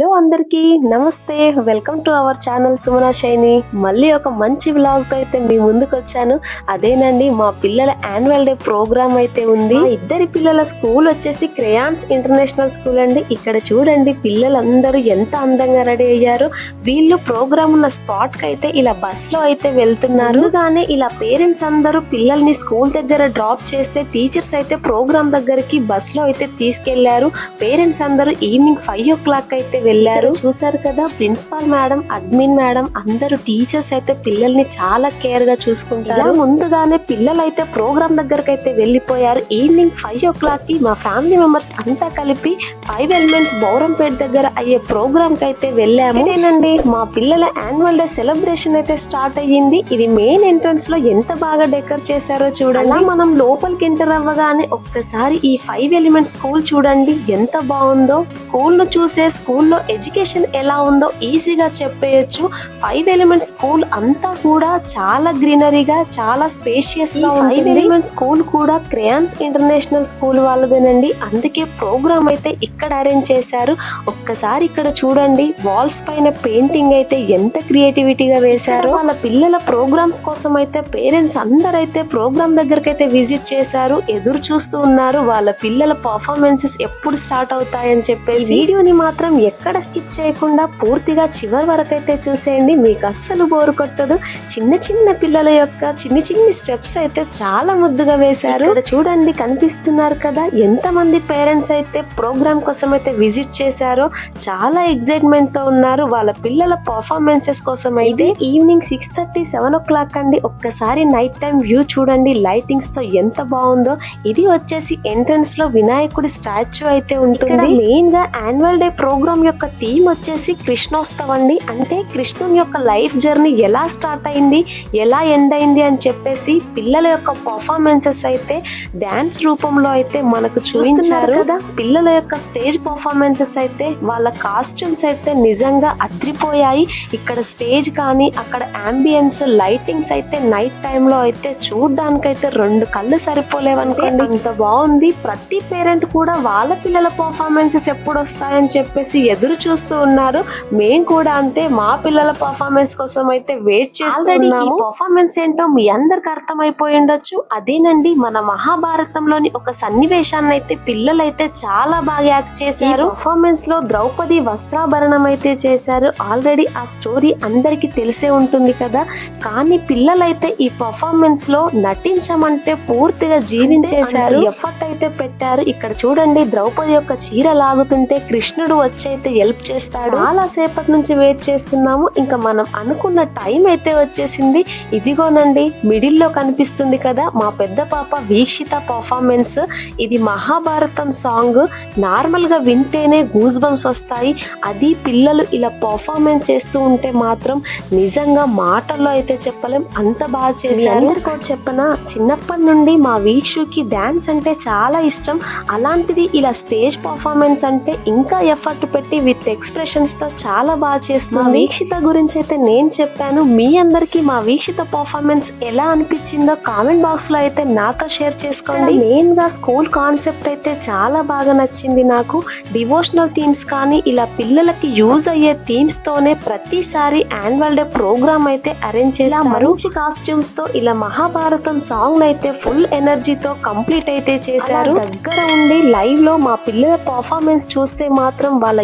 ভালো అందరికీ నమస్తే. Welcome to our channel Sumana Shaini మళ్ళీ ఒక మంచి వ్లాగ్తో అయితే మీ ముందుకు వచ్చాను. అదేనండి మా పిల్లల యాన్యువల్ డే ప్రోగ్రామ్ అయితే ఉంది. ఇద్దరి పిల్లల స్కూల్ వచ్చేసి క్రేయాన్స్ ఇంటర్నేషనల్ స్కూల్ అండి. ఇక్కడ చూడండి పిల్లలందరూ ఎంత అందంగా రెడీ అయ్యారు. వీళ్ళు ప్రోగ్రామ్ ఉన్న స్పాట్కి అయితే ఇలా బస్లో అయితే వెళ్తున్నారు. కానీ ఇలా పేరెంట్స్ అందరూ పిల్లల్ని స్కూల్ దగ్గర డ్రాప్ చేస్తే టీచర్స్ అయితే ప్రోగ్రామ్ దగ్గరికి బస్లో అయితే తీసుకెళ్ళారు. పేరెంట్స్ అందరూ ఈవినింగ్ ఫైవ్ ఓ క్లాక్ అయితే వెళ్ళారు. చూసారు కదా ప్రిన్సిపాల్ మేడం అడ్మిన్ మేడం అందరూ టీచర్స్ అయితే పిల్లల్ని చాలా కేర్గా చూసుకుంటారు. ముందుగానే పిల్లలు అయితే ప్రోగ్రామ్ దగ్గరకు అయితే వెళ్ళిపోయారు. ఈవినింగ్ ఫైవ్ ఓ క్లాక్కి మా ఫ్యామిలీ మెంబర్స్ అంతా కలిపి ఫైవ్ ఎలిమెంట్స్ బౌరంపేట దగ్గర అయ్యే ప్రోగ్రామ్కి అయితే వెళ్ళాము. ఇదేనండి మా పిల్లల యాన్యువల్ డే సెలబ్రేషన్ అయితే స్టార్ట్ అయ్యింది. ఇది మెయిన్ ఎంట్రన్స్లో ఎంత బాగా డెకర్ చేశారో చూడండి. మనం లోపలికి ఎంటర్ అవ్వగానే ఒక్కసారి ఈ ఫైవ్ ఎలిమెంట్స్ స్కూల్ చూడండి. ఎంత బాగుందో. స్కూల్ను చూసే స్కూల్లో ఎడ్యుకేషన్ ఎలా ఉందో ఈజీగా చెప్పేయచ్చు. ఫైవ్ ఎలిమెంట్ స్కూల్ అంతా కూడా చాలా గ్రీనరీగా చాలా స్పేషియస్గా ఫైవ్ ఎలిమెంట్ స్కూల్ కూడా క్రేయాన్స్ ఇంటర్నేషనల్ స్కూల్ వాళ్ళదేనండి. అందుకే ప్రోగ్రామ్ అయితే ఇక్కడ అరేంజ్ చేశారు. ఒక్కసారి ఇక్కడ చూడండి. వాల్స్ పైన పెయింటింగ్ అయితే ఎంత క్రియేటివిటీగా వేశారో. వాళ్ళ పిల్లల ప్రోగ్రామ్స్ కోసం అయితే పేరెంట్స్ అందరైతే ప్రోగ్రామ్ దగ్గరకు అయితే విజిట్ చేశారు. ఎదురు చూస్తూ ఉన్నారు. వాళ్ళ పిల్లల పర్ఫార్మెన్సెస్ ఎప్పుడు స్టార్ట్ అవుతాయని చెప్పేసి. వీడియోని మాత్రం ఎక్కడ స్కిప్ చేయకుండా పూర్తిగా చివరి వరకు అయితే చూసేయండి. మీకు అస్సలు బోరు కొట్టదు. చిన్న చిన్న పిల్లల యొక్క చిన్న చిన్ని స్టెప్స్ అయితే చాలా ముద్దుగా వేశారు. చూడండి కనిపిస్తున్నారు కదా ఎంత మంది పేరెంట్స్ అయితే ప్రోగ్రామ్ కోసం అయితే విజిట్ చేశారో చాలా ఎక్సైట్మెంట్తో ఉన్నారు. వాళ్ళ పిల్లల పర్ఫార్మెన్సెస్ కోసం అయితే evening six thirty seven o'clock అండి. ఒక్కసారి నైట్ టైం వ్యూ చూడండి లైటింగ్స్తో ఎంత బాగుందో. ఇది వచ్చేసి ఎంట్రన్స్లో వినాయకుడి స్టాచ్యూ అయితే ఉంటుంది. మెయిన్గా యాన్యువల్ డే ప్రోగ్రామ్ యొక్క థీమ్ వచ్చేసి కృష్ణోత్సవం అండి అంటే కృష్ణుని యొక్క లైఫ్ జర్నీ ఎలా స్టార్ట్ అయింది ఎలా ఎండ్ అయింది అని చెప్పేసి పిల్లల యొక్క పర్ఫార్మెన్సెస్ అయితే డాన్స్ రూపంలో అయితే మనకు చూపించారు. కదా. పిల్లల యొక్క స్టేజ్ పర్ఫార్మెన్సెస్ అయితే వాళ్ళ కాస్ట్యూమ్స్ అయితే నిజంగా అద్రిపోయాయి ఇక్కడ స్టేజ్ కానీ అక్కడ అంబియన్స్ లైటింగ్స్ అయితే నైట్ టైంలో అయితే చూడడానికైతే రెండు కళ్ళు సరిపోలేవనుకోండి. అంత బాగుంది. ప్రతి పేరెంట్ కూడా వాళ్ళ పిల్లల పర్ఫార్మెన్సెస్ ఎప్పుడు వస్తాయని చెప్పేసి ఎదురు చూస్తూ ఉన్నారు. మేము కూడా అంతే మా పిల్లల పర్ఫార్మెన్స్ కోసం అయితే వెయిట్ చేస్తున్నాము ఈ పర్ఫార్మెన్స్ ఏంటో మీ అందరికి అర్థమైపోయి ఉండొచ్చు. అదేనండి మన మహాభారతంలోని ఒక సన్నివేశాన్ని అయితే పిల్లలైతే చాలా బాగా యాక్ట్ చేశారు. పర్ఫార్మెన్స్లో ద్రౌపది వస్త్రాభరణం అయితే చేశారు. ఆల్రెడీ ఆ స్టోరీ అందరికి తెలిసే ఉంటుంది కదా. కానీ పిల్లలైతే ఈ పర్ఫార్మెన్స్లో నటించమంటే పూర్తిగా జీవించేశారు. ఎఫర్ట్ అయితే పెట్టారు. ఇక్కడ చూడండి ద్రౌపది యొక్క చీర లాగుతుంటే కృష్ణుడు వచ్చి అయితే హెల్ప్ చేస్తాడు. చాలా సేపటి నుంచి వెయిట్ చేస్తున్నాము. ఇంకా మనం అనుకున్న టైం అయితే వచ్చేసింది. ఇదిగోనండి మిడిల్లో కనిపిస్తుంది కదా మా పెద్ద పాప వీక్షిత పర్ఫార్మెన్స్ ఇది మహాభారతం సాంగ్ నార్మల్గా వింటేనే గూస్ బంప్స్ వస్తాయి. అది పిల్లలు ఇలా పర్ఫార్మెన్స్ చేస్తూ ఉంటే మాత్రం నిజంగా మాటల్లో అయితే చెప్పలేం. అంత బాగా చేశారు. చెప్పనా? చిన్నప్పటి నుండి మా వీక్షుకి డాన్స్ అంటే చాలా ఇష్టం. అలాంటిది ఇలా స్టేజ్ పర్ఫార్మెన్స్ అంటే ఇంకా ఎఫర్ట్ పెట్టి విత్ ఎక్స్ప్రెషన్స్తో చాలా బాగా చేస్తుంది వీక్షిత గురించి అయితే నేను చెప్పాను. మీ అందరికి మా వీక్షిత పర్ఫార్మెన్స్ ఎలా అనిపించిందో కామెంట్ బాక్స్లో అయితే నాతో షేర్ చేసుకోండి. మెయిన్గా స్కూల్ కాన్సెప్ట్ అయితే చాలా బాగా నచ్చింది నాకు. డివోషనల్ థీమ్స్ కానీ ఇలా పిల్లలకి యూజ్ అయ్యే థీమ్స్ తోనే ప్రతిసారి యాన్యువల్ డే ప్రోగ్రామ్ అయితే అరేంజ్ చేసి మంచి కాస్ట్యూమ్స్తో ఇలా మహాభారతం సాంగ్ అయితే ఫుల్ ఎనర్జీతో కంప్లీట్ అయితే చేశారు. దగ్గర ఉండి లైవ్లో మా పిల్లల పర్ఫార్మెన్స్ చూస్తే మాత్రం వాళ్ళ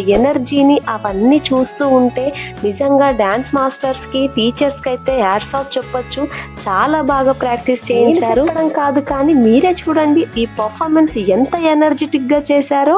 ఎనర్జీని అవన్నీ చూస్తూ ఉంటే నిజంగా డాన్స్ మాస్టర్స్కి టీచర్స్కి అయితే యాడ్స్ ఆఫ్ చెప్పొచ్చు. చాలా బాగా ప్రాక్టీస్ చేయించారు. కాదు కానీ మీరే చూడండి ఈ పర్ఫార్మెన్స్ ఎంత ఎనర్జెటిక్గా చేశారో.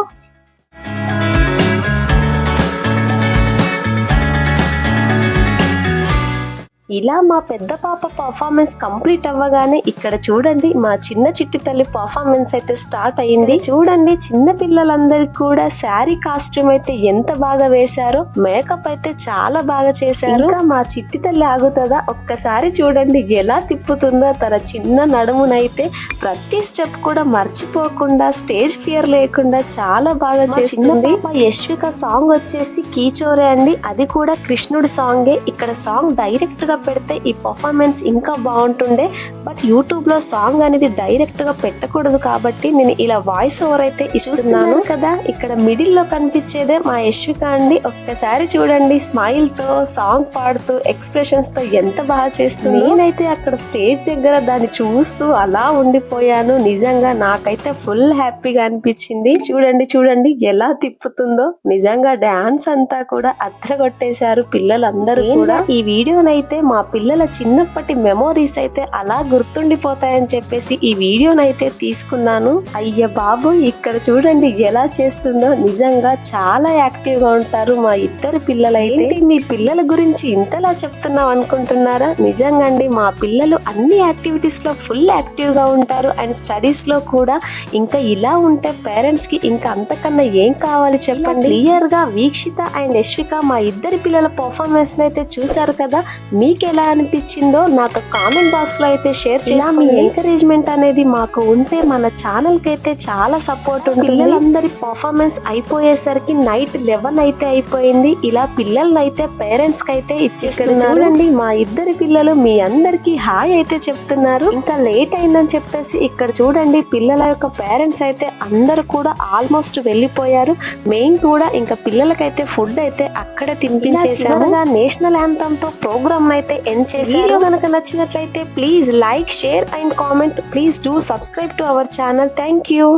ఇలా మా పెద్ద పాప పర్ఫార్మెన్స్ కంప్లీట్ అవ్వగానే ఇక్కడ చూడండి మా చిన్న చిట్టి తల్లి పర్ఫార్మెన్స్ అయితే స్టార్ట్ అయింది. చూడండి చిన్న పిల్లలందరికీ కూడా శారీ కాస్ట్యూమ్ అయితే ఎంత బాగా వేశారో మేకప్ అయితే చాలా బాగా చేశారు. ఇంకా మా చిట్టి తల్లి ఆగుతుందా? ఒక్కసారి చూడండి ఎలా తిప్పుతుందో తన చిన్న నడుమునైతే ప్రతి స్టెప్ కూడా మర్చిపోకుండా స్టేజ్ ఫియర్ లేకుండా చాలా బాగా చేస్తుంది. మా యశ్విక సాంగ్ వచ్చేసి కీచోరే అండి. అది కూడా కృష్ణుడి సాంగే ఇక్కడ సాంగ్ డైరెక్ట్గా పెడితే ఈ పర్ఫార్మెన్స్ ఇంకా బాగుంటుండే. బట్ యూట్యూబ్లో సాంగ్ అనేది డైరెక్ట్గా పెట్టకూడదు కాబట్టి నేను ఇలా వాయిస్ ఓవర్ అయితే ఇస్తున్నాను. కదా ఇక్కడ మిడిల్లో కనిపించేదే మా యశ్విక అండి. ఒక్కసారి చూడండి స్మైల్తో సాంగ్ పాడుతూ ఎక్స్ప్రెషన్స్తో ఎంత బాగా చేస్తుంది. నేనైతే అక్కడ స్టేజ్ దగ్గర దాన్ని చూస్తూ అలా ఉండిపోయాను. నిజంగా నాకైతే ఫుల్ హ్యాపీగా అనిపించింది. చూడండి చూడండి ఎలా తిప్పుతుందో. నిజంగా డాన్స్ అంతా కూడా అద్దరగొట్టేశారు పిల్లలందరూ కూడా. ఈ వీడియోనైతే మా పిల్లల చిన్నప్పటి మెమోరీస్ అయితే అలా గుర్తుండిపోతాయని చెప్పేసి ఈ వీడియోనైతే తీసుకున్నాను. అయ్య బాబు ఇక్కడ చూడండి ఎలా చేస్తుందో. నిజంగా చాలా యాక్టివ్గా ఉంటారు మా ఇద్దరు పిల్లలైతే. మీ పిల్లల గురించి ఇంతలా చెప్తున్నావు అనుకుంటున్నారా? నిజంగా అండి మా పిల్లలు అన్ని యాక్టివిటీస్లో ఫుల్ యాక్టివ్గా ఉంటారు. అండ్ స్టడీస్లో కూడా ఇంకా ఇలా ఉంటే పేరెంట్స్కి ఇంకా అంతకన్నా ఏం కావాలి చెప్పండి. క్లియర్గా వీక్షిత అండ్ యశ్విక మా ఇద్దరి పిల్లల పర్ఫార్మెన్స్ అయితే చూసారు కదా? మీకు ఎలా అనిపించిందో నాకు కామెంట్ బాక్స్లో అయితే షేర్ చేసి మీ ఎంకరేజ్మెంట్ అనేది మాకు ఉంటే మన ఛానల్కి అయితే చాలా సపోర్ట్ ఉంటుంది. పిల్లలందరి పర్ఫార్మెన్స్ అయిపోయేసరికి నైట్ లెవెన్ అయితే అయిపోయింది. ఇలా పిల్లల్ని అయితే పేరెంట్స్కి అయితే ఇచ్చేస్తున్నారు చూడండి మా ఇద్దరి పిల్లలు మీ అందరికి హాయ్ అయితే చెప్తున్నారు. ఇంకా లేట్ అయిందని చెప్పేసి ఇక్కడ చూడండి పిల్లల యొక్క పేరెంట్స్ అయితే అందరూ కూడా ఆల్మోస్ట్ వెళ్ళిపోయారు. మెయిన్ కూడా ఇంకా పిల్లలకైతే ఫుడ్ అయితే అక్కడే తినిపించేసాము. నేషనల్ యాంథమ్తో ప్రోగ్రామ్ అయితే ఎండ్ చేశారు. మనకు కనుక నచ్చినట్లయితే please like share and comment please do subscribe to our channel thank you